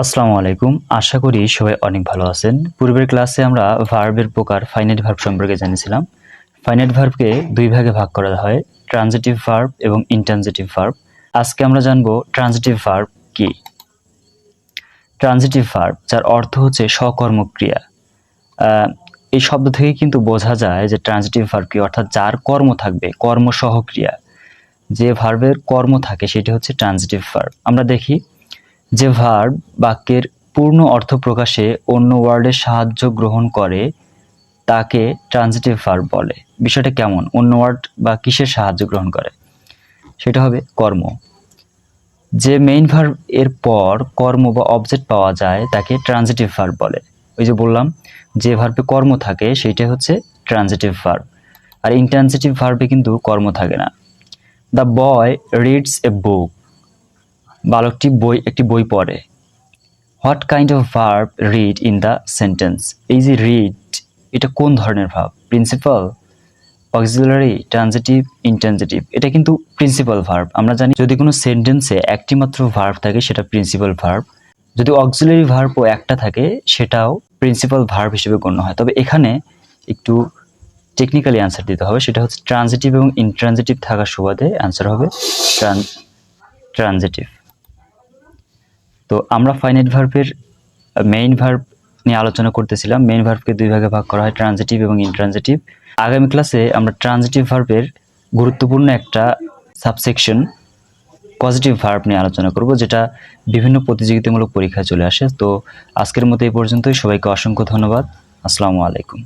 আসসালামু আলাইকুম। আশা করি সবাই অনেক ভালো আছেন। পূর্বের ক্লাসে আমরা ভার্বের প্রকার ফাইনাইট ভার্ব সম্পর্কে জেনেছিলাম। ফাইনাইট ভার্বকে দুই ভাগে ভাগ করা হয়, ট্রানজিটিভ ভার্ব এবং ইনট্রানজিটিভ ভার্ব। আজকে আমরা জানব ট্রানজিটিভ ভার্ব কি? ট্রানজিটিভ ভার্ব, যার অর্থ হচ্ছে সকর্মক্রিয়া এই শব্দ থেকে কিন্তু বোঝা যায় যে ট্রানজিটিভ ভার্ব কি, অর্থাৎ যার কর্ম থাকবে কর্ম সহক্রিয়া যে ভার্বের কর্ম থাকে, সেটি হচ্ছে ট্রানজিটিভ ভার্ব। আমরা দেখি যে ভার্ব বাক্যের পূর্ণ অর্থ প্রকাশে অন্য ওয়ার্ডের সাহায্য গ্রহণ করে, তাকে ট্রানজিটিভ ভার্ব বলে। বিষয়টা কেমন? অন্য ওয়ার্ড বা কিসের সাহায্য গ্রহণ করে? সেটা হবে কর্ম। যে মেইন ভার্ব এর পর কর্ম বা অবজেক্ট পাওয়া যায়, তাকে ট্রানজিটিভ ভার্ব বলে। ওই যে বললাম, যে ভার্বে কর্ম থাকে, সেইটা হচ্ছে ট্রানজিটিভ ভার্ব আর ইনট্রানজিটিভ ভার্বে কিন্তু কর্ম থাকে না। দ্য বয় রিডস এ বুক বালকটি বই, একটি বই পড়ে। What kind of verb read in the sentence এই যে রিড এটা কোন ধরনের ভাব প্রিন্সিপাল অক্সিলারি ট্রানজিটিভ ইনট্রানজিটিভ এটা কিন্তু প্রিন্সিপাল ভার্ব আমরা জানি যদি কোনো সেন্টেন্সে একটি মাত্র ভার্ব থাকে, সেটা প্রিন্সিপাল ভার্ব যদি অক্সিলারি ভার্বও একটা থাকে, সেটাও প্রিন্সিপাল ভার্ব হিসেবে গণ্য হয়। তবে এখানে একটু টেকনিক্যালি অ্যান্সার দিতে হবে। সেটা হচ্ছে ট্রানজিটিভ এবং ইনট্রানজিটিভ থাকার সুবাদে অ্যান্সার হবে। ট্রান ট্রানজিটিভ তো আমরা ফাইনাইট ভার্বের মেইন ভার্ব নিয়ে আলোচনা করতেছিলাম। মেইন ভার্বকে দুই ভাগে ভাগ করা হয় ট্রানজিটিভ এবং ইনট্রানজিটিভ আগামী ক্লাসে আমরা ট্রানজিটিভ ভার্বের গুরুত্বপূর্ণ একটা সাবসেকশন পজিটিভ ভার্ব নিয়ে আলোচনা করব, যেটা বিভিন্ন প্রতিযোগিতামূলক পরীক্ষায় চলে আসে। তো আজকের মতো এই পর্যন্তই। সবাইকে অসংখ্য ধন্যবাদ। আসসালামু আলাইকুম।